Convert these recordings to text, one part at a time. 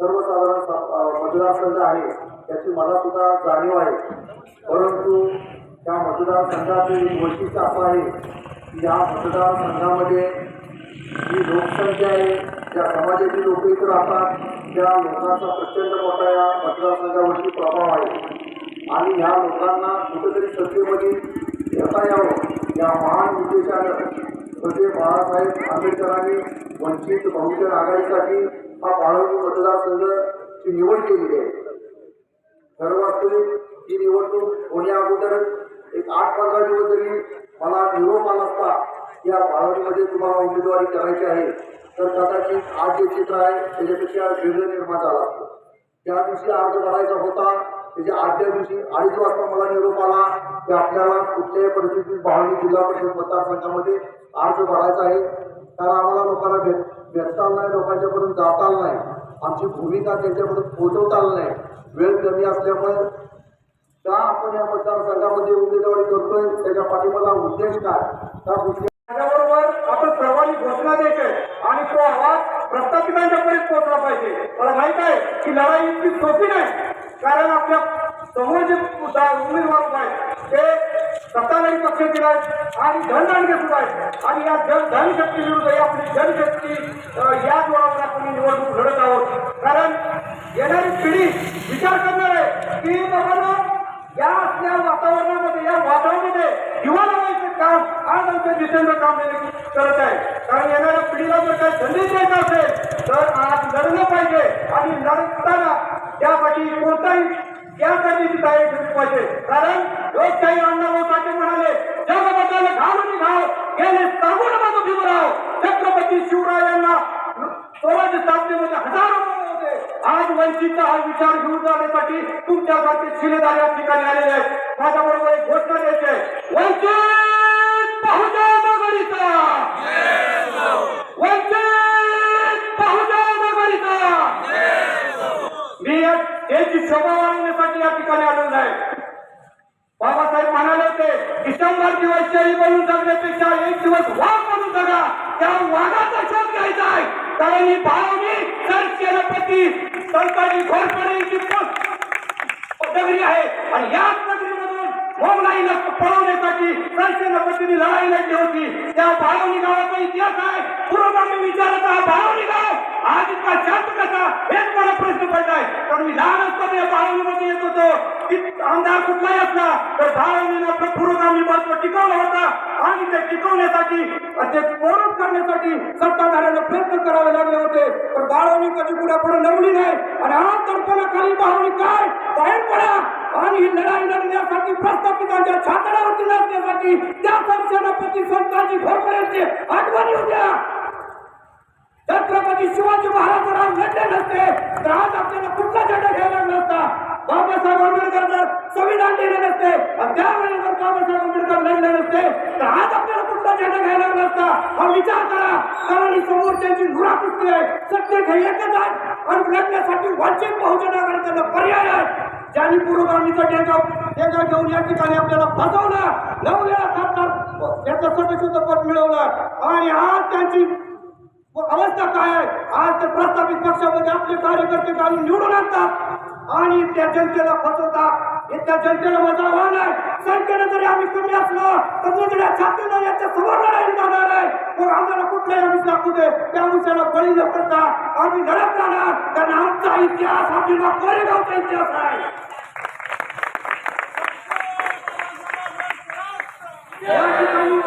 सर्वसाधारण स- मतदारसंघ आहे त्याची मला सुद्धा जाणीव आहे. परंतु त्या मतदारसंघातील एक वैशिष्ट्य असं आहे की या मतदारसंघामध्ये जी लोकसंख्या आहे त्या समाजाची लोक इथं राहतात त्या लोकांचा प्रचंड मोठा या मतदारसंघावरती प्रभाव आहे. आणि ह्या लोकांना कुठेतरी सत्तेमध्ये येता यावं या महान उद्देशानं. म्हणजे बाळासाहेब आंबेडकरांनी वंचित बहुजन आघाडीसाठी हा बाळवणी मतदारसंघाची निवड केलेली आहे. खरं वास्तविक ही निवडणूक होण्या अगोदर एक आठ पंधरा दिवस जरी मला निरोप आला असता या बाळवणीमध्ये तुम्हाला उमेदवारी करायची आहे तर कदाचित आज जे चित्र आहे त्याच्यापेक्षा वेगळं निर्माण झाला त्या दिवशी अर्ज भरायचा होता त्याच्या आदल्या दिवशी अडीच वाजता मला निरोप आला की आपल्याला कुठल्याही परिस्थितीत बाळवणी जिल्हा परिषद मतदारसंघामध्ये अर्ज भरायचा आहे. कारण आम्हाला लोकांना भेट भेटताल नाही लोकांच्यापर्यंत जाताल नाही. आमची भूमिका त्यांच्याकडून पोहोचवता नाही. वेळ कमी असल्यामुळे का आपण या मतदारसंघामध्ये उमेदवारी करतोय त्याच्या पाठीमाला उद्देश काय? त्या त्याच्याबरोबर आपण सर्वांनी घोषणा द्यायची आणि तो आवाज प्रस्थापितांच्यापर्यंत पोहोचला पाहिजे. मला माहीत आहे की लढाई इतकी सोपी नाही. कारण आपल्या समोर जे उमेदवार उभा आहेत ते सत्ताधारी पक्षातील आहेत आणि धनदानगे सुद्धा आहेत. आणि या जन धनशक्ती विरुद्ध ही आपली जनशक्ती या जोरावर आपण निवडणूक लढत आहोत. कारण येणारी पिढी विचार करणार आहे की बाबा या असल्या वातावरणामध्ये या वातावरणामध्ये युवा लावायचं काम आज आमच्या जितेंद्र काम करत आहे. कारण येणाऱ्या पिढीला जर काही संदेश द्यायचा असेल तर आज लढलं पाहिजे. आणि लढताना त्यासाठी कोणताही त्यासाठी ती तयारी ठेवली पाहिजे. कारण लोकशाही अण्णाभाऊ साठे म्हणाले जगबद्दल घालून घाव गेले सांगून मग भीमराव छत्रपती शिवरायांना स्वराज्य स्थापनेमध्ये हजारो होते. आज वंचितचा हा विचार घेऊन जाण्यासाठी तुमच्यासारखे शिलेदार या ठिकाणी आलेले आहेत. माझ्याबरोबर एक घोषणा द्यायची आहे. वंचित बहुजन आघाडीचा! वंचित बहुजन आघाडीचा! मी या देशाची शोभा ठिकाणी आलेलो आहे बाबासाहेब म्हणाले होते डिसेंबर दिवस शेळी बनून जगण्यापेक्षा एक दिवस वाघ बनून जगा. त्या वाघाचा शोध घ्यायचा आहे. कारण ही भावनी तर सेनापती सरकारी घोरपडे नगरी आहे. आणि याच पदवीमधून मोगलाईला पळवण्यासाठी सरसेनापतीने लढाई लढली होती. त्या भावनी गावाचा इतिहास आहे. पुरोगामी विचाराचा हा भाळवणी गाव. आज पण कारण मी लहान असताना या येत होतो. की आमदार कुठलाही असला तर भाळवणीनं आपलं आम्ही महत्त्व टिकवला होता. आणि ते टिकवण्यासाठी ते पोरट करण्यासाठी सत्ताधाऱ्याला प्रयत्न करावे लागले होते. पण बाळवणी कधी कुठे पुढे नवली नाही. आणि आज दर्पणाखाली बाळवणी काय? बाहेर पडा. आणि ही लढाई लढण्यासाठी प्रस्थापितांच्या छातडावरती लढण्यासाठी त्या सरसेनापती संतांची घोरपड्यांची आठवणी होत्या छत्रपती शिवाजी महाराज जर लढले नसते तर आज आपल्याला कुठला झेंडा घ्यायला लागला असता बाबासाहेब आंबेडकर जर संविधान लिहिले नसते. आणि त्यावेळी जर बाबासाहेब आंबेडकर लढले नसते तर आज आपल्याला कुठला झेंडा घ्यायला नसता हा विचार करा. कारण ही समोरच्यांची घुरा कुठली आहे. सत्य हे एकच आहे आणि लढण्यासाठी वंचित बहुजन आघाडीचा पर्याय आहे. ज्यांनी पूर्वगामीचा टेका टेका घेऊन या ठिकाणी आपल्याला फसवला नऊ वेळा खासदार याचं सदस्यत्व पद मिळवलं. आणि आज त्यांची अवस्था काय आहे? आज ते प्रस्थापित पक्षामध्ये आपले कार्यकर्ते काढून निवडून आणतात. आणि त्या जनतेला फसवतात हे त्या जनतेला माझं आव्हान आहे संख्येनं जरी आम्ही कमी असलो तर मुजड्या छातीनं याच्या समोर लढाई जाणार आहे मग आम्हाला कुठलाही आम्ही दाखवू दे त्या अंशाला बळी न पडता आम्ही लढत राहणार कारण आमचा इतिहास हा जिल्हा कोरेगावचा इतिहास आहे या ठिकाणी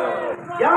या